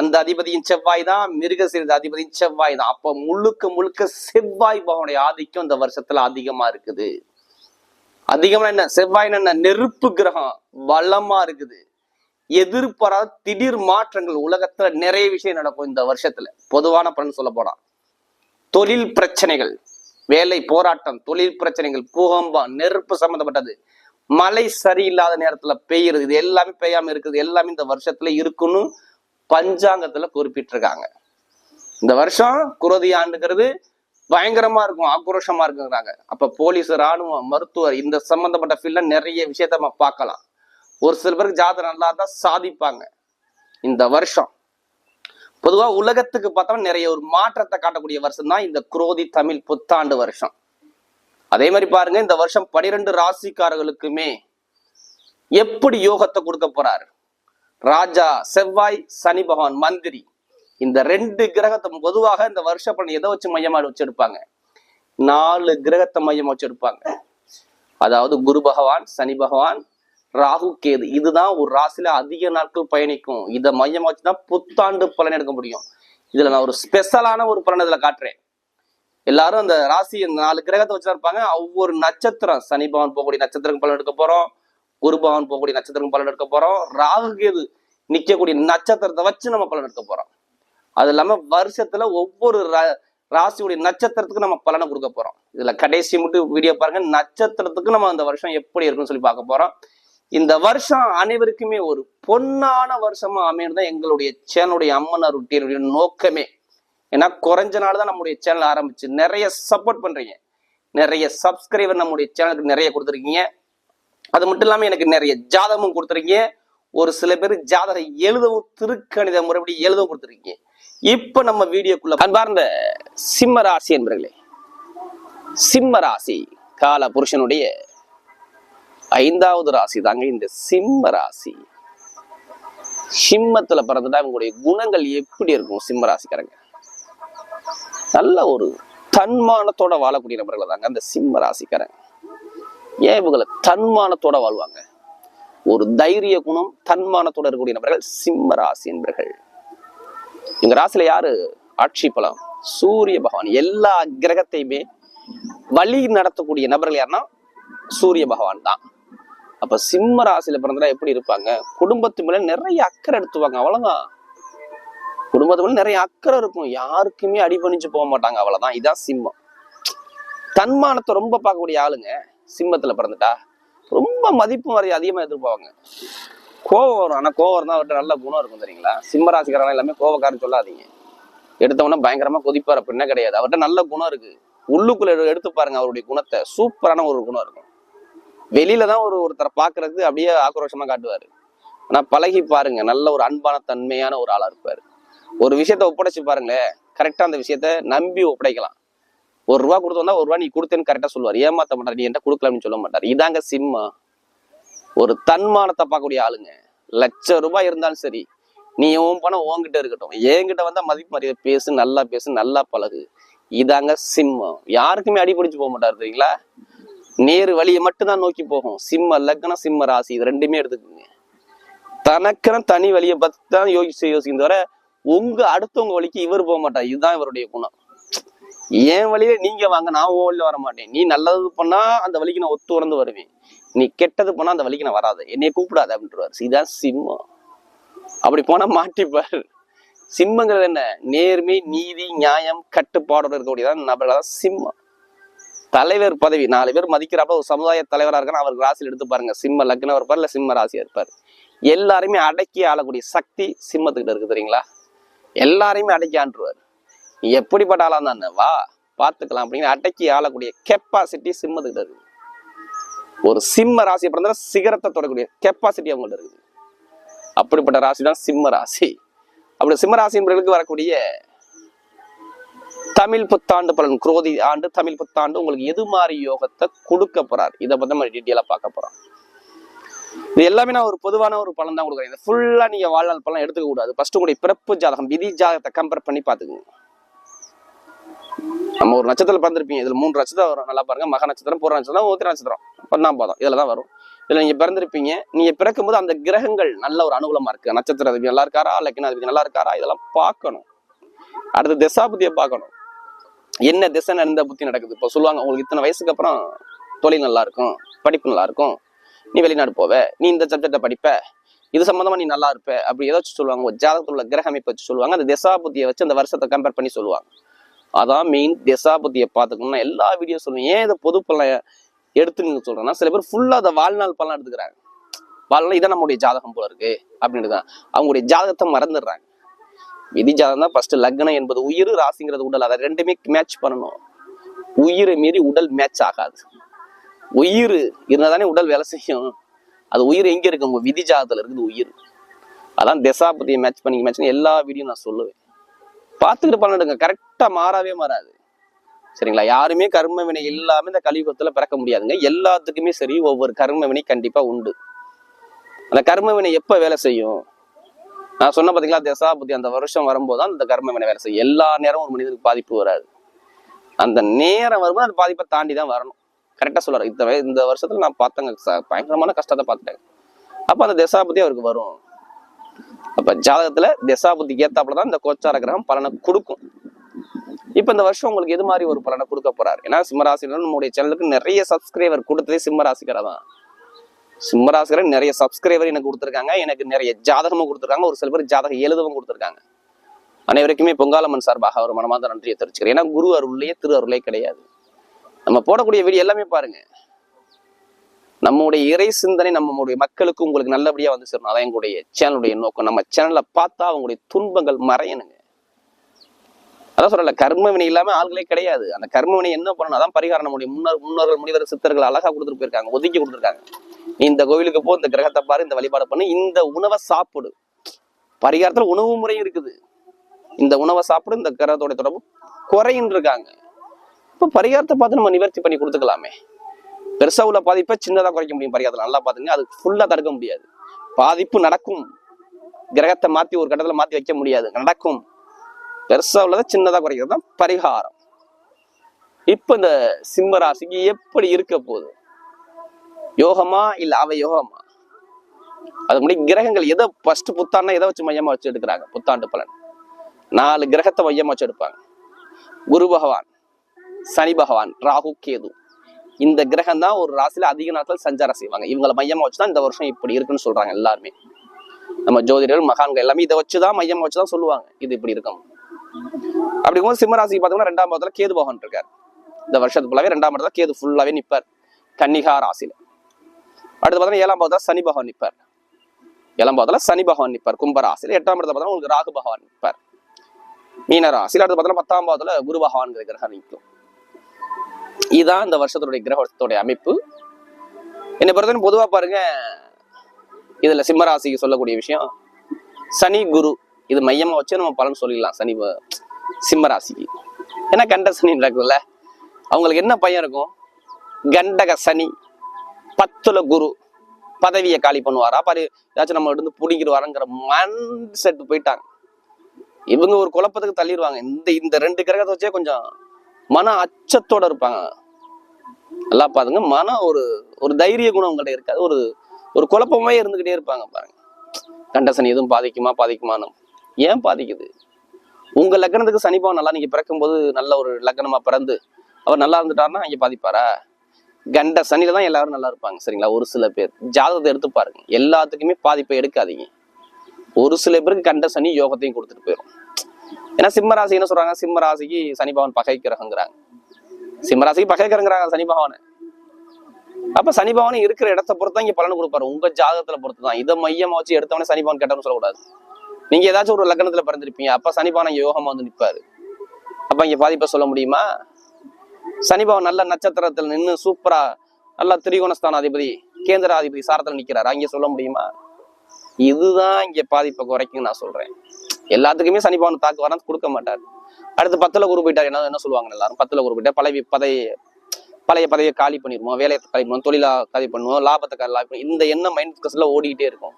அந்த அதிபதியின் செவ்வாய் தான் மிருகசீரத அதிபதியின் செவ்வாய் தான். அப்ப முழுக்க முழுக்க செவ்வாய் பகவனுடைய ஆதிக்கம் இந்த வருஷத்துல அதிகமா இருக்குது. அதிகமா என்ன? செவ்வாய் என்ன? நெருப்பு கிரகம் பலமா இருக்குது. எதிர்பாராத திடீர் மாற்றங்கள் உலகத்துல நிறைய விஷயம் நடக்கும் இந்த வருஷத்துல. பொதுவான பலன் சொல்ல போனா. தொழில் பிரச்சனைகள் வேலை போராட்டம் தொழில் பிரச்சனைகள் பூகம்பம் நெருப்பு சம்பந்தப்பட்டது. மழை சரியில்லாத நேரத்துல பெய்யுறது இது எல்லாமே பெய்யாம இருக்குது எல்லாமே இந்த வருஷத்துல இருக்குன்னு பஞ்சாங்கத்துல குறிப்பிட்டிருக்காங்க. இந்த வருஷம் குரோதி ஆண்டுங்கிறது பயங்கரமா இருக்கும் ஆக்ரோஷமா இருக்குங்கிறாங்க. அப்ப போலீஸ் ராணுவம் மருத்துவர் இந்த சம்பந்தப்பட்ட ஃபீல்ட்ல நிறைய விஷயத்த நம்ம பார்க்கலாம். ஒரு சில பேருக்கு ஜாதகம் நல்லா தான் சாதிப்பாங்க. இந்த வருஷம் பொதுவா உலகத்துக்கு பார்த்தா நிறைய ஒரு மாற்றத்தை காட்டக்கூடிய வருஷம் தான் இந்த குரோதி தமிழ் புத்தாண்டு வருஷம். அதே மாதிரி பாருங்க இந்த வருஷம் பனிரெண்டு ராசிக்காரர்களுக்குமே எப்படி யோகத்தை கொடுக்க போறாரு? ராஜா செவ்வாய் சனி பகவான் மந்திரி. இந்த ரெண்டு கிரகத்தை பொதுவாக இந்த வருஷ பலன் எதை வச்சு மையமா வச்சிருப்பாங்க? நாலு கிரகத்தை மையமா வச்சிருப்பாங்க. அதாவது குரு பகவான் சனி பகவான் ராகு கேது. இதுதான் ஒரு ராசியில அதிக நாட்கள் பயணிக்கும். இதை மையமா வச்சுதான் புத்தாண்டு பலன் எடுக்க முடியும். இதுல நான் ஒரு ஸ்பெஷலான ஒரு பலன் இதுல காட்டுறேன். எல்லாரும் அந்த ராசி இந்த நாலு கிரகத்தை வச்சு இருப்பாங்க. ஒவ்வொரு நட்சத்திரம் சனி பகவான் போகக்கூடிய நட்சத்திரம் பலன் எடுக்க போறோம். குருபவன் போகக்கூடிய நட்சத்திரம் பலன் எடுக்க போறோம். ராகு கேது நிக்கக்கூடிய நட்சத்திரத்தை வச்சு நம்ம பலன் எடுக்க போறோம். அது இல்லாம வருஷத்துல ஒவ்வொரு ரா- ராசியுடைய நட்சத்திரத்துக்கு நம்ம பலனை கொடுக்க போறோம். இதுல கடைசி மட்டும் வீடியோ பாருங்க. நட்சத்திரத்துக்கு நம்ம அந்த வருஷம் எப்படி இருக்குன்னு சொல்லி பார்க்க போறோம். இந்த வருஷம் அனைவருக்குமே ஒரு பொன்னான வருஷமா அமையணும் தான் எங்களுடைய சேனலுடைய அம்மன் அருட்டியனுடைய நோக்கமே. ஏன்னா குறைஞ்ச நாள் தான் நம்முடைய சேனல் ஆரம்பிச்சு. நிறைய சப்போர்ட் பண்றீங்க. நிறைய சப்ஸ்கிரைபர் நம்முடைய சேனலுக்கு நிறைய கொடுத்துருக்கீங்க. அது மட்டும் இல்லாம எனக்கு நிறைய ஜாதகமும் கொடுத்துருக்கீங்க. ஒரு சில பேர் ஜாதகம் எழுதவும் திருக்கணித முறைப்படி எழுதவும் கொடுத்துருக்கீங்க. இப்ப நம்ம வீடியோக்குள்ள அன்பார்ந்த சிம்ம ராசி என்பர்களே சிம்ம ராசி கால புருஷனுடைய ஐந்தாவது ராசி தாங்க இந்த சிம்ம ராசி. சிம்மத்துல பிறந்துட்டா இவங்களுடைய குணங்கள் எப்படி இருக்கும் சிம்ம ராசிக்காரங்க? நல்ல ஒரு தன்மானத்தோட வாழக்கூடிய நபர்கள் தாங்க அந்த சிம்ம ராசிக்காரங்க. ஏன் இவங்களை தன்மானத்தோட வாழ்வாங்க? ஒரு தைரிய குணம் தன்மானத்தோட இருக்கக்கூடிய நபர்கள் சிம்ம ராசி என்பர்கள். இவங்க ராசியில யாரு? ஆட்சி பலம். சூரிய பகவான். எல்லா கிரகத்தையுமே வழி நடத்தக்கூடிய நபர்கள் யாருன்னா சூரிய பகவான் தான். அப்ப சிம்ம ராசியில பிறந்தா எப்படி இருப்பாங்க? குடும்பத்து மேல நிறைய அக்கறை எடுத்துவாங்க அவ்வளவுதான். குடும்பத்து மேல நிறைய அக்கறை இருக்கும். யாருக்குமே அடிபணிஞ்சு போக மாட்டாங்க. அவ்வளவுதான். இதான் சிம்மம். தன்மானத்தை ரொம்ப பார்க்கக்கூடிய ஆளுங்க. சிம்மத்துல பிறந்துட்டா ரொம்ப மதிப்பு மரியாதை அதிகமா எதிர்பார்ப்பாங்க. கோவம் வரும். ஆனா கோவம் இருந்தால் அவர்கிட்ட நல்ல குணம் இருக்கும் தெரியுங்களா? சிம்மராசிக்காரன் எல்லாமே கோவக்காரன் சொல்லாதீங்க. எடுத்தவொடனே பயங்கரமா கொதிப்பார். அப்படின்னா கிடையாது. அவர்கிட்ட நல்ல குணம் இருக்கு. உள்ளுக்குள்ள எடுத்து பாருங்க அவருடைய குணத்தை. சூப்பரான ஒரு குணம் இருக்கும். வெளியில தான் ஒரு ஒருத்தரை பாக்குறதுக்கு அப்படியே ஆக்ரோஷமா காட்டுவாரு. ஆனா பழகி பாருங்க. நல்ல ஒரு அன்பான தன்மையான ஒரு ஆளா இருப்பாரு. ஒரு விஷயத்த ஒப்படைச்சு பாருங்களேன். கரெக்டா அந்த விஷயத்த நம்பி ஒப்படைக்கலாம். ஒரு ரூபா கொடுத்து வந்தா ஒரு ரூபா நீ கொடுத்தேன்னு கரெக்டா சொல்லுவார். ஏமாத்த மாட்டார். நீ என்ன கொடுக்கலாம்னு சொல்ல மாட்டார். இதாங்க சிம்மா. ஒரு தன்மானத்தை பார்க்கக்கூடிய ஆளுங்க. லட்சம் ரூபாய் இருந்தாலும் சரி நீ உன் பணம் உன்கிட்ட இருக்கட்டும். என்கிட்ட வந்தா மதிப்பு மரியாதை பேசு நல்லா பேசு நல்லா பழகு. இதாங்க சிம்மம் யாருக்குமே அடிபிடிச்சு போக மாட்டார் இருக்கீங்களா நேரு வழியை மட்டும்தான் நோக்கி போகும். சிம்ம லக்னம் சிம்ம ராசி இது ரெண்டுமே எடுத்துக்கோங்க. தனக்குன்னு தனி வழியை பத்தி தான் யோசிச்சு யோசிக்கும் தவிர உங்க அடுத்தவங்க வழிக்கு இவர் போக மாட்டார். இதுதான் இவருடைய குணம். என் வழியில நீங்க வாங்க நான் உன் வழியில வர மாட்டேன் நீ நல்லது பண்ணா அந்த வழிக்கு நான் ஒத்து உறந்து வருவேன். நீ கெட்டது பண்ணா அந்த வழிக்கு நான் வராது. என்னைய கூப்பிடாத அப்படின்ட்டுருவாரு இதான் சிம்மம். அப்படி போனா மாட்டிப்பாரு. சிம்மங்கிறது என்ன? நேர்மை நீதி நியாயம் கட்டுப்பாடோட இருக்கக்கூடியதான் நபர்கள் தான் சிம்மம். தலைவர் பதவி நாலு பேர் மதிக்கிறப்ப ஒரு சமுதாய தலைவராக இருக்கான்னு அவருக்கு ராசியில் எடுத்து பாருங்க. சிம்ம லக்னம் இருப்பார் இல்லை சிம்ம ராசியா இருப்பார். எல்லாருமே அடக்கி ஆளக்கூடிய சக்தி சிம்மத்துக்கிட்ட இருக்கு தெரியுங்களா? எல்லாரையுமே அடக்கி ஆண்டுருவார். எப்படிப்பட்ட ஆளாக இருந்தா வா பார்த்துக்கலாம் அப்படின்னு அடக்கி ஆளக்கூடிய கெப்பாசிட்டி சிம்மத்துக்கிட்ட இருக்குது ஒரு சிம்ம ராசி பிறந்தா சிகரத்தை தொடக்கூடிய கெப்பாசிட்டி அவங்கள்ட்ட இருக்குது அப்படிப்பட்ட ராசி தான் சிம்ம ராசி. அப்படி சிம்மராசி என்பவர்களுக்கு வரக்கூடிய தமிழ் புத்தாண்டு பலன் குரோதி ஆண்டு தமிழ் புத்தாண்டு உங்களுக்கு எது மாதிரி யோகத்தை கொடுக்க போறார்? இதை பத்தி நம்ம டீட்டெயிலாக பார்க்க போறோம். இது எல்லாமே நான் ஒரு பொதுவான ஒரு பலன் தான் கொடுக்குறேன். இது ஃபுல்லா நீங்க வாழ்நாள் பலன் எடுத்துக்க கூடாது. ஃபர்ஸ்ட் உங்களுடைய பிறப்பு ஜாதகம் விதி ஜாதகத்தை கம்பேர் பண்ணி பாத்துக்கோங்க நம்ம ஒரு நட்சத்திரம் பிறந்திருப்பீங்க. இதுல மூணு நட்சத்திரம் வரும். நல்லா பாருங்க. மக நட்சத்திரம் பூர நட்சத்திரம் உத்திர நட்சத்திரம். ஒன்றாம் பாதம். இதுல தான் வரும். இதில் நீங்க பிறந்திருப்பீங்க. நீங்க பிறக்கும்போது அந்த கிரகங்கள் நல்ல ஒரு அனுகூலமா இருக்கு. நட்சத்திரம் அதுக்கு நல்லா இருக்காரா? லக்கின அதுக்கு நல்லா இருக்காரா? இதெல்லாம் பார்க்கணும். அடுத்து திசாபுத்தியை பார்க்கணும். என்ன திசை நடந்த புத்தி நடக்குது? இப்போ சொல்லுவாங்க உங்களுக்கு இத்தனை வயசுக்கு அப்புறம் தொழில் நல்லா இருக்கும். படிப்பு நல்லா இருக்கும். நீ வெளிநாடு போவ. நீ இந்த சப்ஜெக்டை படிப்ப. இது சம்பந்தமா நீ நல்லா இருப்ப. அப்படி ஏதாச்சும் சொல்லுவாங்க. ஒரு ஜாதகத்துல உள்ள கிரக அமைப்பு வச்சு சொல்லுவாங்க. அந்த திசா புத்தியை வச்சு அந்த வருஷத்தை கம்பேர் பண்ணி சொல்லுவாங்க. அதான் மெயின் தசாபதியை பார்த்துக்கணும்னா எல்லா வீடியோ சொல்லுவேன். ஏன் இதை பொது பலன் எடுத்து நீங்க சொல்றேன்னா சில பேர் ஃபுல்லா அதை வாழ்நாள் பலன் எடுத்துக்கிறாங்க. வாழ்நாள் இதான் நம்முடைய ஜாதகம் போல இருக்கு அப்படின்னு தான் அவங்களுடைய ஜாதகத்தை மறந்துடுறாங்க. விதி ஜாதகம் தான் ஃபர்ஸ்ட் லக்னம் என்பது உயிர் ராசிங்கிறது உடல். அதை ரெண்டுமே மேட்ச் பண்ணணும். உயிரை மீறி உடல் மேட்ச் ஆகாது. உயிர் இருந்தாதானே உடல் வேலை செய்யும். அது உயிர் எங்க இருக்கு? உங்க விதி ஜாதகத்துல இருக்குது உயிர். அதான் திசாபதியை மேட்ச் பண்ணி மேட்ச் எல்லா வீடியோ நான் சொல்லுவேன். பார்த்துக்கிட்டு பண்ணிடுங்க கரெக்ட் மாறாவே மாறாது. சரிங்களா? யாருமே கர்ம வினை இல்லாம இந்த கலியுகத்துல பிறக்க முடியாதுங்க. எல்லாத்துக்குமே சரி ஒவ்வொரு கர்ம வினை கண்டிப்பா உண்டு. அந்த கர்ம வினை எப்ப வேலை செய்யும்? நான் சொன்ன பாத்தீங்களா தசாபுத்தி அந்த வருஷம் வரும்போது தான் அந்த கர்ம வினை வேலை செய்யும். எல்லா நேரமும் ஒரு மனிதனுக்கு பாதிப்பு வராது. அந்த நேரம் வரும்போது அந்த பாதிப்பை தாண்டி தான் வரணும் கரெக்டா சொல்றாரு. இந்த இந்த வருஷத்துல நான் பார்த்தேங்க பயங்கரமான கஷ்டத்தை பார்த்துட்டேன். அப்ப அந்த தசாபுத்தி அவருக்கு வரும். அப்ப ஜாதகத்துல தசாபுத்திக்கு ஏத்தாப்புல தான் இந்த கோச்சார கிரகம் பலனை கொடுக்கும். இப்போ இந்த வருஷம் உங்களுக்கு எது மாதிரி ஒரு பலனை கொடுக்க போறாரு? ஏன்னா சிம்மராசினர் நம்முடைய சேனலுக்கு நிறைய சப்ஸ்கிரைபர் கொடுத்ததே சிம்மராசிகரை தான். சிம்மராசிகர் நிறைய சப்ஸ்கிரைபர் எனக்கு கொடுத்துருக்காங்க. எனக்கு நிறைய ஜாதகமும் கொடுத்துருக்காங்க. ஒரு சில பேர் ஜாதகம் எழுதவும் கொடுத்துருக்காங்க. அனைவருக்குமே பொங்காலம்மன் சார்பாக ஒரு மனமார்ந்த நன்றியை தெரிவிச்சுக்கிறேன். ஏன்னா குரு அருள்லையே திரு அருளே கிடையாது. நம்ம போடக்கூடிய வீடியோ எல்லாமே பாருங்க. நம்முடைய இறை சிந்தனை நம்மளுடைய மக்களுக்கு உங்களுக்கு நல்லபடியா வந்து சேரணும். அதான் எங்களுடைய சேனலுடைய நோக்கம். நம்ம சேனலை பார்த்தா அவங்களுடைய துன்பங்கள் மறையணுங்க. அதான் சொல்லல கர்ம வினை இல்லாம ஆள்களே கிடையாது. அந்த கர்ம வினை என்ன பண்ணணும்? அதான் பரிகாரம் முடியும் முன்னர் முன்னோர்கள் முனிவர் சித்தர்கள் அழகா கொடுத்துட்டு போயிருக்காங்க ஒதுக்கி கொடுத்துருக்காங்க. நீ இந்த கோவிலுக்கு போ இந்த கிரகத்தை பாரு இந்த வழிபாடு பண்ணு இந்த உணவை சாப்பிடு. பரிகாரத்துல உணவு முறையும் இருக்குது. இந்த உணவை சாப்பிடு இந்த கிரகத்தோட தொடர்பு குறைன்னு இருக்காங்க. இப்ப பரிகாரத்தை பார்த்து நம்ம நிவர்த்தி பண்ணி கொடுத்துக்கலாமே. பெருசா உள்ள பாதிப்பை சின்னதா குறைக்க முடியும் பரிகாரத்துல. நல்லா பாத்துங்க அது ஃபுல்லா தடுக்க முடியாது. பாதிப்பு நடக்கும். கிரகத்தை மாத்தி ஒரு கட்டத்துல மாத்தி வைக்க முடியாது. நடக்கும். பெருசா உள்ளதை சின்னதா குறைக்கிறது தான் பரிகாரம். இப்ப இந்த சிம்ம ராசிக்கு எப்படி இருக்க போகுது? யோகமா இல்ல அவ யோகமா அது முடி கிரகங்கள் எதை ஃபர்ஸ்ட் புத்தாண்டா எதை வச்சு மையமா வச்சு எடுக்கிறாங்க? புத்தாண்டு பலன். நாலு கிரகத்தை மையமா வச்சு எடுப்பாங்க. குரு பகவான் சனி பகவான் ராகு கேது. இந்த கிரகம் தான் ஒரு ராசியில அதிக நாட்கள் சஞ்சாரம் செய்வாங்க. இவங்களை மையமா வச்சுதான் இந்த வருஷம் இப்படி இருக்குன்னு சொல்றாங்க எல்லாருமே. நம்ம ஜோதிடர்கள் மகான்கள் எல்லாமே இதை வச்சுதான் மையமா வச்சுதான் சொல்லுவாங்க. இது இப்படி இருக்கும் அப்படி போது சிம்மராசிக்கு பார்த்தோம்னா ரெண்டாம் பாதத்துல கேது பகவான் இருக்கார். இந்த வருஷத்து ஃபுல்லாவே ரெண்டாம் இடத்துல கேது ஃபுல்லாவே நிற்பார் கன்னிகா ராசியில. அடுத்து பார்த்தோம்னா ஏழாம் பாதத்துல சனி பகவான் நிற்பார் ஏழாம் பாதத்துல சனி பகவான் நிற்பார் கும்பராசியில் எட்டாம் இடத்துல பார்த்தோம்னா உங்களுக்கு ராகு பகவான் நிற்பார் மீனராசியில் அடுத்து பார்த்தோம்னா பத்தாம் பாதத்துல குரு பகவான் கிரகம் நிற்கும். இதுதான் இந்த வருஷத்துடைய கிரகத்தோடைய அமைப்பு. என்னை பொறுத்தவரை பொதுவா பாருங்க இதுல சிம்மராசிக்கு சொல்லக்கூடிய விஷயம் சனி குரு இது மையமாக வச்சு நம்ம பலன் சொல்லிடலாம். சனி வ- சிம்ம ராசிக்கு ஏன்னா கண்ட சனி நடக்குதுல்ல. அவங்களுக்கு என்ன பையன் இருக்கும்? கண்டக சனி பத்துல குரு பதவியை காலி பண்ணுவாரா? பாரு ஏதாச்சும் நம்ம இருந்து பிடிக்கிடுவாருங்கிற மைண்ட் செட் போயிட்டாங்க. இவங்க ஒரு குழப்பத்துக்கு தள்ளிடுவாங்க. இந்த இந்த ரெண்டு கிரகத்தை வச்சே கொஞ்சம் மன அச்சத்தோட இருப்பாங்க. நல்லா பாருங்க. மன ஒரு ஒரு தைரிய குணம் உங்கள்கிட்ட இருக்காது. ஒரு ஒரு குழப்பமே இருந்துகிட்டே இருப்பாங்க பாருங்க. கண்டசனி எதுவும் பாதிக்குமா? பாதிக்குமான்னு. ஏன் பாதிக்குது? உங்க லக்னத்துக்கு சனி நல்லா நீங்க பிறக்கும்போது நல்ல ஒரு லக்னமா பிறந்து அவர் நல்லா இருந்துட்டாருன்னா இங்க பாதிப்பாரா? கண்ட சனியில தான் எல்லாரும் நல்லா இருப்பாங்க சரிங்களா? ஒரு சில பேர். ஜாதகத்தை எடுத்து பாருங்க. எல்லாத்துக்குமே பாதிப்பை எடுக்காதீங்க. ஒரு சில பேருக்கு கண்ட சனி யோகத்தையும் கொடுத்துட்டு போயிடும் ஏன்னா சிம்மராசி என்ன சொல்றாங்க? சிம்மராசிக்கு சனி பகவான் பகை கிரகங்கிறாங்க. சிம்மராசிக்கு பகை கிரகங்கிறாங்க சனி பகவானை. அப்ப சனி பகவான் இருக்கிற இடத்த பொறுத்து தான் இங்க பலன் கொடுப்பாரு. உங்க ஜாதகத்துல பொறுத்து தான் இதை மையமா வச்சு எடுத்தவனே சனி பகவான் சொல்லக்கூடாது. நீங்க ஏதாச்சும் ஒரு லக்னத்துல பிறந்திருப்பீங்க. அப்ப சனி இங்க யோகமா வந்து நிற்பாரு அப்ப இங்க பாதிப்பை சொல்ல முடியுமா? சனிபாவன் நல்ல நட்சத்திரத்துல நின்று சூப்பரா நல்ல திரிகோணஸ்தானாதிபதி கேந்திராதிபதி சாரத்துல நிக்கிறாரு. அங்க சொல்ல முடியுமா? இதுதான் இங்க பாதிப்பை குறைக்கும் நான் சொல்றேன். எல்லாத்துக்குமே சனிபவன் தாக்கு வர கொடுக்க மாட்டார். அடுத்து பத்துல குரு போயிட்டார். என்ன என்ன சொல்லுவாங்க எல்லாரும்? பத்துல குரு போயிட்டார் பழைய பதவி பழைய பதவியை காலி பண்ணிடுவோம் வேலையை காலி பண்ணுவோம் தொழிலா காலி பண்ணுவோம் லாபத்தை காலி பண்ணுவோம் இந்த எண்ணம் மைண்ட் கஸ்ல ஓடிக்கிட்டே இருக்கும்.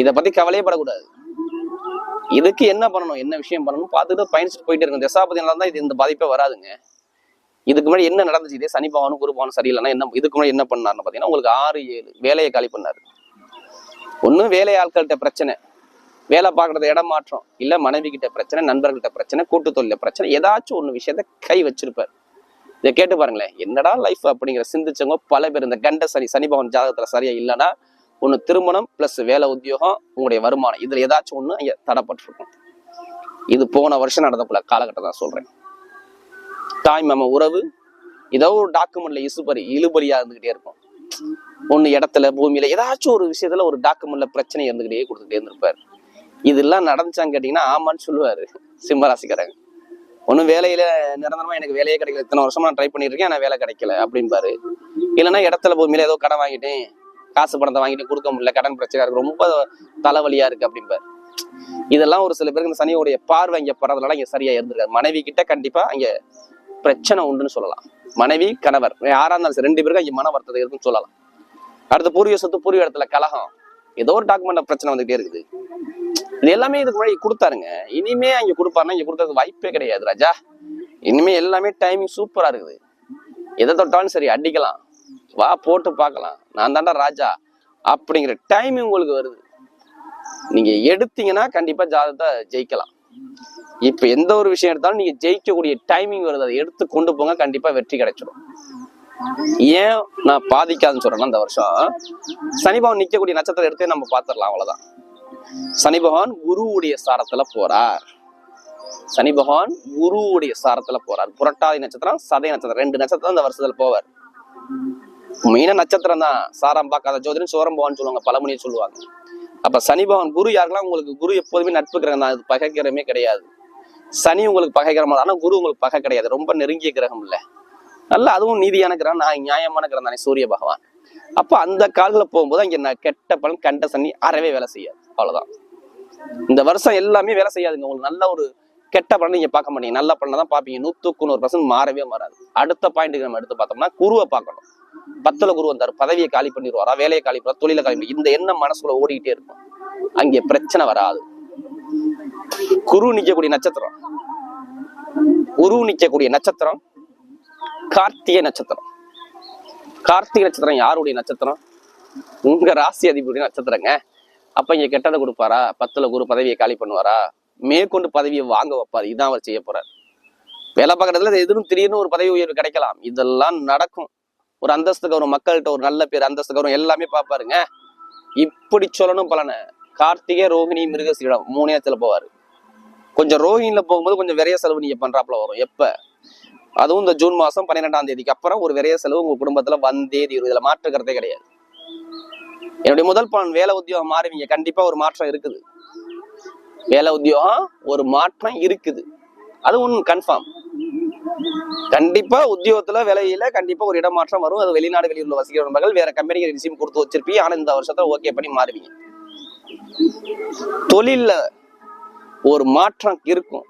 இதை பத்தி கவலையே படக்கூடாது. இதுக்கு என்ன பண்ணணும்? என்ன விஷயம் பண்ணணும் பார்த்துட்டு பயணிச்சுட்டு போயிட்டே இருக்கும் தசாபதினால தான் இது இந்த பாதிப்பே வராதுங்க. இதுக்கு முன்னாடி என்ன நடந்துச்சு? இதே சனி பகவானும் குரு பகவானும் சரியில்லைன்னா என்ன இதுக்கு முன்னாடி என்ன பண்ணாருன்னு பார்த்தீங்கன்னா உங்களுக்கு ஆறு ஏழு வேலையை காலி பண்ணாரு. ஒன்றும் வேலை ஆட்கள்கிட்ட பிரச்சனை. வேலை பார்க்கறது இடம் மாற்றம். இல்லை மனைவி கிட்ட பிரச்சனை நண்பர்கள்ட்ட பிரச்சனை கூட்டு தொழில பிரச்சனை ஏதாச்சும் ஒன்று விஷயத்த கை வச்சிருப்பார். இதை கேட்டு பாருங்களேன். என்னடா லைஃப் அப்படிங்கிற சிந்திச்சவங்க பல பேர் இந்த கண்ட சனி சனி பகவான் ஜாதகத்துல சரியா இல்லைன்னா ஒண்ணு திருமணம் பிளஸ் வேலை உத்தியோகம் உங்களுடைய வருமானம். இதுல ஏதாச்சும் ஒண்ணு இங்கே தடப்பட்டிருக்கும். இது போன வருஷம் நடந்த காலகட்டம் தான் சொல்றேன். தாய் மாம உறவு ஏதோ ஒரு டாக்குமெண்ட்ல இசுபறி இழுபறியாக இருந்துகிட்டே இருக்கும். ஒண்ணு இடத்துல பூமியில ஏதாச்சும் ஒரு விஷயத்துல ஒரு டாக்குமெண்ட்ல பிரச்சனை இருந்துகிட்டே கொடுத்துட்டே இருந்திருப்பார். இதெல்லாம் நடந்துச்சான்னு கேட்டிங்கன்னா ஆமான்னு சொல்லுவாரு சிம்மராசிக்காரங்க. ஒன்றும் வேலையில நிரந்தரமா எனக்கு வேலையே கிடைக்கல. இத்தனை வருஷமா நான் ட்ரை பண்ணிட்டு இருக்கேன் ஆனால் வேலை கிடைக்கல அப்படின்பாரு இல்லைன்னா இடத்துல பூமியில ஏதோ கடன் வாங்கிட்டேன் காசு பணத்தை வாங்கிட்டு கொடுக்க முடியல கடன் பிரச்சனை இருக்கு ரொம்ப தலைவலியா இருக்கு அப்படிம்பாரு. இதெல்லாம் ஒரு சில பேருக்கு இந்த சனியோடைய பார்வை இங்க படுறதுனால இங்க சரியா இருந்திருக்காரு மனைவி கிட்ட கண்டிப்பா அங்க பிரச்சனை உண்டுன்னு சொல்லலாம். மனைவி கணவர் யாரா இருந்தாலும் சரி ரெண்டு பேருக்கும் இங்க மன வருத்தம் இருக்குன்னு சொல்லலாம். அடுத்து பூர்வீக சொத்து பூர்வீக இடத்துல கலகம் ஏதோ ஒரு டாக்குமெண்ட் பிரச்சனை வந்துகிட்டே இருக்குது. இது எல்லாமே இதுக்கு முன்னாடி கொடுத்தாருங்க. இனிமே அங்க கொடுப்பாருன்னா இங்க கொடுத்தது வாய்ப்பே கிடையாது ராஜா. இனிமே எல்லாமே டைமிங் சூப்பரா இருக்குது. எதை தொட்டாலும் சரி அடிக்கலாம். வா போட்டு பார்க்கலாம். நான் தாண்டா ராஜா. அப்படிங்கிற டைமிங் உங்களுக்கு வருது. நீங்க எடுத்தீங்கன்னா கண்டிப்பா ஜாதகத்தை ஜெயிக்கலாம். இப்ப எந்த ஒரு விஷயம் எடுத்தாலும் நீங்க ஜெயிக்கக்கூடிய டைமிங் வருது. அதை எடுத்து கொண்டு போங்க கண்டிப்பா வெற்றி கிடைச்சிடும் ஏன் நான் பாதிக்காதுன்னு சொல்றேன்னா இந்த வருஷம் சனி பகவான் நிக்கக்கூடிய நட்சத்திரம் எடுத்தே நம்ம பாத்திரலாம் அவ்வளவுதான். சனி பகவான் குருவுடைய சாரத்துல போறார். சனி பகவான் குருவுடைய சாரத்துல போறார். புரட்டாதி நட்சத்திரம் சதய நட்சத்திரம் ரெண்டு நட்சத்திரம் இந்த வருஷத்துல போவார். மெயினா நட்சத்திரம் தான் சாரம் பார்க்காத ஜோதிடம் சோரம் பகவான் சொல்லுவாங்க பழமொழியை சொல்லுவாங்க. அப்ப சனி பகவான் குரு யாருக்கெல்லாம் உங்களுக்கு குரு எப்போதுமே நட்பு கிரகம் தான். அது பகைக்கிரமே கிடையாது. சனி உங்களுக்கு பகைக்கிரமா ஆனா குரு உங்களுக்கு பகை கிடையாது. ரொம்ப நெருங்கிய கிரகம் இல்ல. நல்ல அதுவும் நீதியான கிரகம் நான் நியாயமான கிரகம் தானே சூரிய பகவான். அப்ப அந்த கால்களை போகும்போது அங்கே நான் கெட்ட பலன் கண்ட சனி அறவே வேலை செய்யாது. அவ்வளவுதான். இந்த வருஷம் எல்லாமே வேலை செய்யாதுங்க. உங்களுக்கு நல்ல ஒரு கெட்ட பலன் நீங்க பார்க்க மாட்டீங்க. நல்ல பலனை தான் பார்ப்பீங்க. நூத்துக்கு நூறு பர்சன்ட் மாறவே மாறாது. அடுத்த பாயிண்ட்டுக்கு நம்ம எடுத்து பார்த்தோம்னா குருவை பார்க்கணும். பத்துல குரு வந்தார் பதவியை காலி பண்ணிடுவாரா வேலையை காலி பண்ணுவாரா தொழிலை காலி பண்ணி. இந்த எண்ணம் மனசுல ஓடிக்கிட்டே இருக்கும். அங்கே பிரச்சனை வராது. குரு நிக்கக்கூடிய நட்சத்திரம். குரு நிக்கக்கூடிய நட்சத்திரம் கார்த்திகை நட்சத்திரம். கார்த்திகை நட்சத்திரம் யாருடைய நட்சத்திரம்? உங்க ராசி அதிபருடைய நட்சத்திரங்க. அப்ப இங்க கெட்டதை கொடுப்பாரா? பத்துல குரு பதவியை காலி பண்ணுவாரா? மேற்கொண்டு பதவியை வாங்க வைப்பாரு. இதான் அவர் செய்ய போறாரு. வேலை பார்க்கறதுல எதுவும் திடீர்னு ஒரு பதவி உயர்வு கிடைக்கலாம். இதெல்லாம் நடக்கும். ஒரு அந்தஸ்து கௌரவம் மக்கள்கிட்ட ஒரு நல்ல பேர் அந்தஸ்து கௌரவம் எல்லாமே பார்ப்பாருங்க. இப்படி சொல்லணும் பலனை. கார்த்திகை ரோகிணி மிருகசீடம் மூணு இடத்துல போவாரு. கொஞ்சம் ரோஹிணியில் போகும்போது கொஞ்சம் விரைய செலவு நீங்க பண்றாப்புல வரும் எப்ப? அதுவும் இந்த ஜூன் மாசம் பன்னிரெண்டாம் தேதிக்கு அப்புறம் ஒரு விரைய செலவு உங்க குடும்பத்துல வந்தே தீரும். இதுல மாற்றுக்கிறதே கிடையாது. என்னுடைய முதல் பலன் வேலை உத்தியோகம் மாறுவீங்க. கண்டிப்பா ஒரு மாற்றம் இருக்குது. வேலை உத்தியோகம் ஒரு மாற்றம் இருக்குது. அது ஒன்று கன்ஃபார்ம் கண்டிப்பா உத்தியோகத்துல விலையில கண்டிப்பா ஒரு இடமாற்றம் வரும். அது வெளிநாடு வெளியூர்ல வசிக்கிற நண்பர்கள் வேற கம்பெனிக்கு ரிசீவ் கொடுத்து வச்சிருப்பீங்க. ஆனா இந்த வருஷத்துல ஓகே பண்ணி மாறுவீங்க. தொழில்ல ஒரு மாற்றம் இருக்கும்.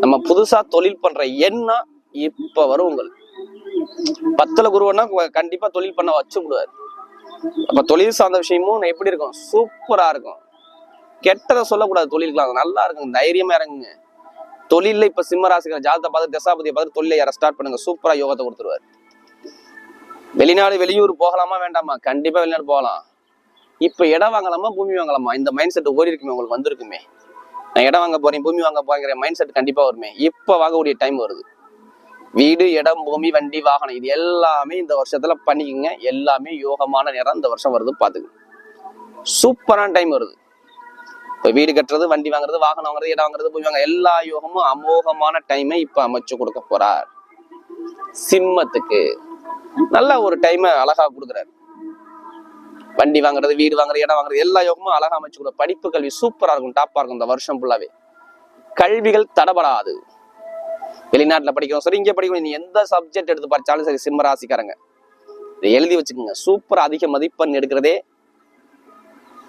நம்ம புதுசா தொழில் பண்ற எண்ணம் இப்ப வரும் உங்களுக்கு. பத்துல குருவன்னா கண்டிப்பா தொழில் பண்ண வச்சு விடுவாரு. அப்ப தொழில் சார்ந்த விஷயமும் எப்படி இருக்கும்? சூப்பரா இருக்கும். கெட்டதை சொல்லக்கூடாது தொழிலுக்கு நல்லா இருக்கும். தைரியமா இறங்குங்க. தொழில இப்ப சிம்ம ஜாதத்தை பார்த்து தசாபதியை பார்த்து தொழிலை யாரை ஸ்டார்ட் பண்ணுங்க. சூப்பரா யோகத்தை கொடுத்துருவாரு. வெளிநாடு வெளியூர் போகலாமா வேண்டாமா? கண்டிப்பா வெளிநாடு போகலாம். இப்ப இடம் வாங்கலாமா பூமி வாங்கலாமா? இந்த மைண்ட் செட் ஓடி இருக்குமே உங்களுக்கு வந்திருக்குமே. நான் இடம் வாங்க போறேன் பூமி வாங்க போறேங்கிற மைண்ட் செட் கண்டிப்பா வருமே. இப்ப வாங்கக்கூடிய டைம் வருது. வீடு இடம் பூமி வண்டி வாகனம் இது எல்லாமே இந்த வருஷத்துல பண்ணிக்கங்க. எல்லாமே யோகமான நேரம் இந்த வருஷம் வருது பாத்துக்கங்க சூப்பரான டைம் வருது. இப்போ வீடு கட்டுறது வண்டி வாங்குறது வாகனம் வாங்குறது இடம் வாங்குறது போய் வாங்க எல்லா யோகமும் அமோகமான டைமை இப்ப அமைச்சு கொடுக்க போறார். சிம்மத்துக்கு நல்ல ஒரு டைமை அழகா கொடுக்குறாரு. வண்டி வாங்குறது வீடு வாங்குறது இடம் வாங்குறது எல்லா யோகமும் அழகா அமைச்சு கொடுக்கும் படிப்பு கல்வி சூப்பரா இருக்கும் டாப்பா இருக்கும் இந்த வருஷம் ஃபுல்லாவே கல்விகள் தடபடாது. வெளிநாட்டுல படிக்கிறோம் சரி இங்க படிக்கணும் நீ எந்த சப்ஜெக்ட் எடுத்து படிச்சாலும் சரி சிம்ம ராசிக்காரங்க. இதை எழுதி வச்சுக்கோங்க. சூப்பர் அதிக மதிப்பெண் எடுக்கிறதே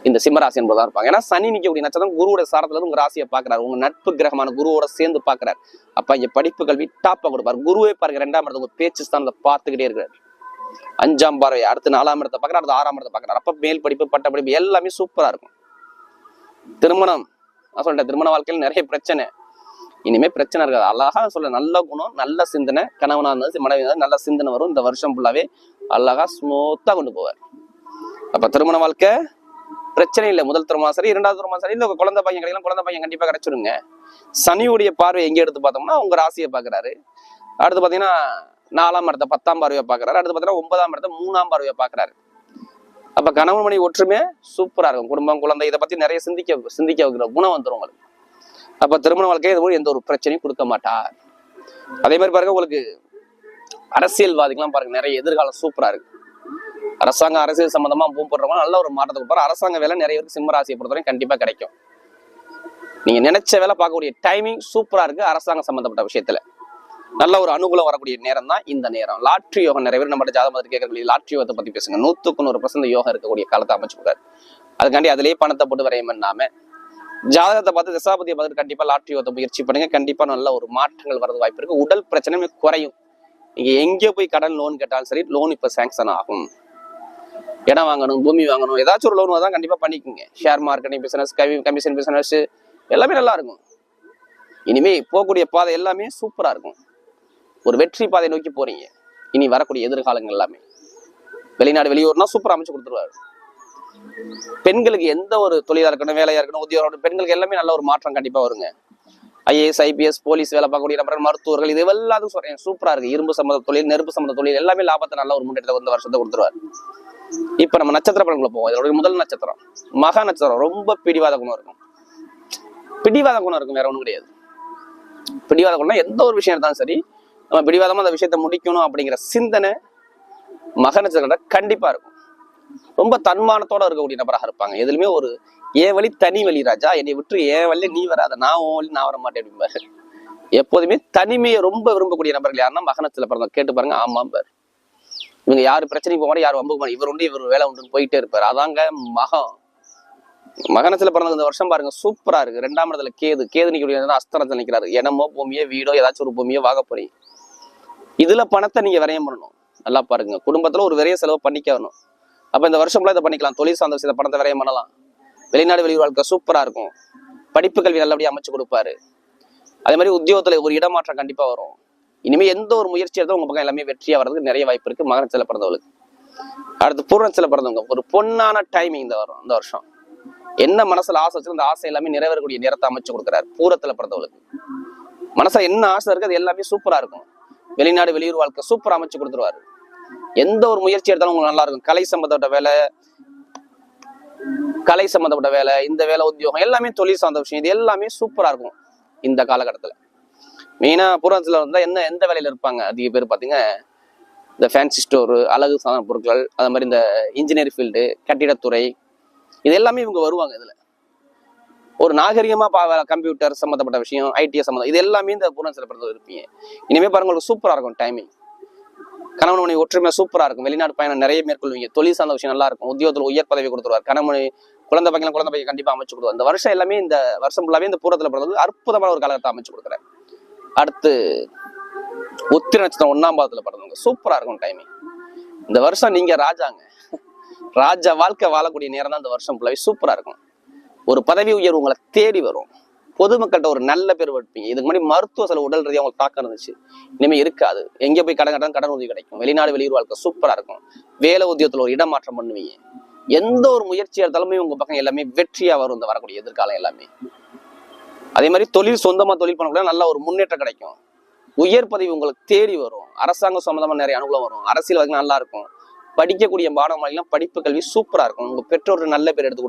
இந்த சிம்மராசி என்பதா இருப்பாங்க. ஏன்னா சனி நிற்கக்கூடிய நட்சத்திரம் குருவோட சாரத்துல உங்க ராசியை பாக்குறாரு உங்க நட்பு கிரகமான குருவோட சேர்ந்து பாக்குறாரு அப்ப இங்க படிப்பு கல்வி டாப்பா கொடுப்பாரு. குருவே பாருங்க ரெண்டாம் இடத்துல உங்க பேச்சு ஸ்தானத்தை பார்த்துக்கிட்டே இருக்கிறாரு அஞ்சாம் பார்வை அடுத்து நாலாம் இடத்தை பாக்குறாரு அடுத்து ஆறாம் இடத்தை பாக்குறாரு அப்ப மேல் படிப்பு பட்ட படிப்பு எல்லாமே சூப்பரா இருக்கும். திருமணம் நான் சொல்லிட்டேன் திருமண வாழ்க்கையில் நிறைய பிரச்சனை. இனிமே பிரச்சனை இருக்காது. அழகா சொல்ல நல்ல குணம் நல்ல சிந்தனை. கணவனா இருந்தது மனைவி இருந்தது நல்ல சிந்தனை வரும். இந்த வருஷம் ஃபுல்லாவே அழகா ஸ்மூத்தா கொண்டு போவார். அப்ப திருமண வாழ்க்கை பிரச்சனை இல்லை. முதல் துறமா சரி இரண்டாவது துறமா சரி இல்லை குழந்தை பையன் கிடைக்கலாம் குழந்தை பையன் கண்டிப்பாக கிடைச்சிருங்க. சனியுடைய பார்வை எங்கே எடுத்து பார்த்தோம்னா உங்க ராசியை பார்க்குறாரு. அடுத்து பார்த்தீங்கன்னா நாலாம் இடத்தை பத்தாம் பார்வையை பார்க்குறாரு. அடுத்து பார்த்தீங்கன்னா ஒன்பதாம் இடத்த மூணாம் பார்வையை பார்க்குறாரு. அப்போ கணவன் மணி ஒற்றுமே சூப்பராக இருக்கும். குடும்பம் குழந்தை இதை பற்றி நிறைய சிந்திக்க சிந்திக்க வைக்கிற குணம் வந்துடும் உங்களுக்கு. அப்போ திருமண வாழ்க்கையை இது எந்த ஒரு பிரச்சனையும் கொடுக்க மாட்டார். அதே மாதிரி பாருங்க உங்களுக்கு அரசியல்வாதிகள்லாம் பாருங்க நிறைய எதிர்காலம் சூப்பராக இருக்கு. அரசாங்கம் அரசியல் சம்பந்தமா பூம்படுறவங்க நல்ல ஒரு மாற்றத்தை கொடுப்பாரு. அரசாங்க வேலை நிறைய பேருக்கு சிம்ம ராசியை பொறுத்தவரைக்கும் கண்டிப்பா கிடைக்கும். நீங்க நினைச்ச வேலை பார்க்கக்கூடிய டைமிங் சூப்பரா இருக்கு அரசாங்கம் சம்பந்தப்பட்ட விஷயத்துல. நல்ல ஒரு அனுகூலம் வரக்கூடிய நேரம் தான் இந்த நேரம். லாட்ரி யோகம் நிறைய பேர் நம்ம ஜாதகத்தை கேட்கக்கூடிய லாட்ரி யோகத்தை பத்தி பேசுங்க. நூத்துக்கு நூறு பர்சன்ட் யோகம் இருக்கக்கூடிய காலத்தை அமைச்சு கொடுக்காரு அதுக்காண்டி அதுலயே பணத்தை போட்டு வரையும் இல்லாம ஜாதகத்தை பார்த்து தசாபதியை பார்த்து கண்டிப்பா லாட்ரி யோகத்தை முயற்சி பண்ணுங்க. கண்டிப்பா நல்ல ஒரு மாற்றங்கள் வரது வாய்ப்பு இருக்கு. உடல் பிரச்சனை குறையும். நீங்க எங்கே போய் கடன் லோன் கேட்டாலும் சரி லோன் இப்ப சாங்ஷன் ஆகும். இடம் வாங்கணும் பூமி வாங்கணும் ஏதாச்சும் ஒரு லோன் தான் கண்டிப்பா பண்ணிக்கோங்க. Share marketing business commission business எல்லாமே நல்லா இருக்கும். இனிமே போகக்கூடிய பாதை எல்லாமே சூப்பரா இருக்கும். ஒரு வெற்றி பாதை நோக்கி போறீங்க. இனி வரக்கூடிய எதிர்காலங்கள் எல்லாமே. வெளிநாடு வெளியூர்னா சூப்பரா அமைச்சு கொடுத்துருவாரு. பெண்களுக்கு எந்த ஒரு தொழிலா இருக்கணும் வேலையா இருக்கணும் உத்தியோகம் இருக்கணும், பெண்களுக்கு எல்லாமே நல்ல ஒரு மாற்றம் கண்டிப்பா வருங்க. ஐஏஎஸ் ஐபிஎஸ் போலீஸ் வேலை பார்க்கக்கூடிய நபர்கள் மருத்துவர்கள் இது எல்லாத்துக்கும் சொல்றேன் சூப்பரா இருக்கு. இரும்பு சம்மந்த தொழில் நெருப்பு சம்மந்த தொழில் எல்லாமே லாபத்தை நல்ல ஒரு முன்னேற்றத்தை வந்து வருஷத்தை கொடுத்துருவாரு. இப்ப நம்ம நட்சத்திர பலன்களை போவோம். இதோட முதல் நட்சத்திரம். மகா நட்சத்திரம். ரொம்ப பிடிவாத குணம் இருக்கும். பிடிவாத குணம் இருக்கும் வேற ஒண்ணும் கிடையாது. பிடிவாத குணம் எந்த ஒரு விஷயம் இருந்தாலும் சரி நம்ம பிடிவாதமா அந்த விஷயத்தை முடிக்கணும் அப்படிங்கிற சிந்தனை மக நட்சத்திரம் கண்டிப்பா இருக்கும். ரொம்ப தன்மானத்தோட இருக்கக்கூடிய நபராக இருப்பாங்க. எதுலுமே ஒரு ஏன் வழி தனி வழி ராஜா? என்னை விட்டு ஏன் வழி நீ வராத. நான் உன் வழி நான் வர மாட்டேன் அப்படிம்பாரு. எப்போதுமே தனிமையை ரொம்ப விரும்பக்கூடிய நபர்கள் யாருன்னா மகனத்துல பிறந்த கேட்டு பாருங்க. ஆமாம் பாரு இவங்க யாரு பிரச்சனைக்கு போக யார் யாரும் வம்புக்கு மாட்டா இவர் உண்டு இவர் வேலை உண்டுன்னு போயிட்டே இருப்பாரு. அதாங்க மகம் மகனத்துல பிறந்த இந்த வருஷம் பாருங்க சூப்பரா இருக்கு. ரெண்டாம் இடத்துல கேது. கேது நிக்கக்கூடிய அஸ்தரத்தை நிக்கிறாரு. இடமோ பூமியோ வீடோ ஏதாச்சும் ஒரு பூமியோ வாங்க போறீங்க. இதுல பணத்தை நீங்க விரயம் பண்ணணும். நல்லா பாருங்க. குடும்பத்துல ஒரு விரைய செலவு பண்ணிக்க வரணும் அப்ப இந்த வருஷம்ல இதை பண்ணிக்கலாம். தொழில் சார்ந்த விஷயத்த பணத்தை விரயம் பண்ணலாம். வெளிநாடு வெளியூர் வாழ்க்கை சூப்பரா இருக்கும். படிப்பு கல்வி நல்லபடியாக அமைச்சு கொடுப்பாரு. அதே மாதிரி உத்தியோகத்துல ஒரு இடமாற்றம் கண்டிப்பா வரும். இனிமேல் எந்த ஒரு முயற்சி எடுத்தாலும் உங்கள் பக்கம் எல்லாமே வெற்றியாக வர்றதுக்கு நிறைய வாய்ப்பு இருக்குது மகனத்துல பிறந்தவங்களுக்கு அடுத்து பூரணத்தில் பிறந்தவங்க. ஒரு பொன்னான டைமிங் இந்த வரும் இந்த வருஷம். என்ன மனசில் ஆசை வச்சு அந்த ஆசை எல்லாமே நிறைவேறக்கூடிய நேரத்தை அமைச்சு கொடுக்குறாரு பூரத்தில் பிறந்தவங்களுக்கு மனசில் என்ன ஆசை இருக்குது அது எல்லாமே சூப்பராக இருக்கும். வெளிநாடு வெளியூர் வாழ்க்கை சூப்பராக அமைச்சு கொடுத்துருவாரு. எந்த ஒரு முயற்சி எடுத்தாலும் உங்களுக்கு நல்லா இருக்கும். கலை சம்பந்தப்பட்ட வேலை கலை சம்பந்தப்பட்ட வேலை இந்த வேலை உத்தியோகம் எல்லாமே தொழில் சார்ந்த விஷயம் இது எல்லாமே சூப்பரா இருக்கும் இந்த காலகட்டத்தில். மெயினாக பூர்வத்துல இருந்தால் என்ன எந்த வேலையில் இருப்பாங்க? அதிக பேர் பார்த்தீங்கன்னா இந்த ஃபேன்சி ஸ்டோரு அழகு சாதன பொருட்கள் அது மாதிரி இந்த இன்ஜினியர் ஃபீல்டு கட்டிடத்துறை இது எல்லாமே இவங்க வருவாங்க இதில். ஒரு நாகரிகமாக பா கம்ப்யூட்டர் சம்மந்தப்பட்ட விஷயம் ஐடிஐ சம்மந்தம் இது எல்லாமே இந்த பூர்ணத்துல பிறந்து இருப்பீங்க. இனிமேல் பாருங்க உங்களுக்கு இருக்கும் டைமிங் கணவன் மனைவி ஒற்றுமை சூப்பராக இருக்கும். வெளிநாடு பயணம் நிறைய மேற்கொள்வீங்க. தொழில் சார்ந்த விஷயம் நல்லா இருக்கும். உத்தியோகத்தில் உயர் பதவி கொடுத்துருவார். கணவன் குழந்தை பையன் குழந்தை பையன் கண்டிப்பாக அமைச்சு கொடுத்துருவார் இந்த வருஷம் எல்லாமே இந்த வருஷம் ஃபுல்லாகவே இந்த பூரத்தில் பிறந்தது அற்புதமான ஒரு காலகட்டத்தை அமைச்சு கொடுக்குறேன் அடுத்து உத்திர நட்சத்திரம் ஒன்னாம் பாதத்துல பிறந்தவங்க. சூப்பரா இருக்கும் டைமிங் இந்த வருஷம் நீங்க ராஜாங்க. ராஜா வாழ்க்கை வாழக்கூடிய நேரம் தான் இந்த வருஷம் ஃபுல்லாவே சூப்பரா இருக்கும். ஒரு பதவி உயர்வு உங்களை தேடி வரும். பொதுமக்கள்கிட்ட ஒரு நல்ல பேர் வைப்பீங்க இதுக்கு முன்னாடி மருத்துவ செலவு உடல் ரீதியாக உங்களுக்கு தாக்கம் இருந்துச்சு. இனிமே இருக்காது. எங்க போய் கடன் கடன் கடன் உதவி கிடைக்கும். வெளிநாடு வெளியூர் வாழ்க்கை சூப்பரா இருக்கும். வேலை உத்தியோகத்தில் ஒரு இடமாற்றம் பண்ணுவீங்க. எந்த ஒரு முயற்சி எடுத்தாலுமே உங்க பக்கம் எல்லாமே வெற்றியா வரும் இந்த வரக்கூடிய எதிர்காலம் எல்லாமே. அதே மாதிரி தொழில் சொந்தமாக தொழில் பண்ணக்கூட நல்ல ஒரு முன்னேற்றம் கிடைக்கும். உயர் பதவி உங்களுக்கு தேடி வரும். அரசாங்கம் சம்மந்தமாக நிறைய அனுகூலம் வரும். அரசியல் நல்லா இருக்கும். படிக்கக்கூடிய மாணவர்கள்லாம் படிப்பு கல்வி சூப்பரா இருக்கும். உங்கள் பெற்றோர் நல்ல பேர் எடுத்து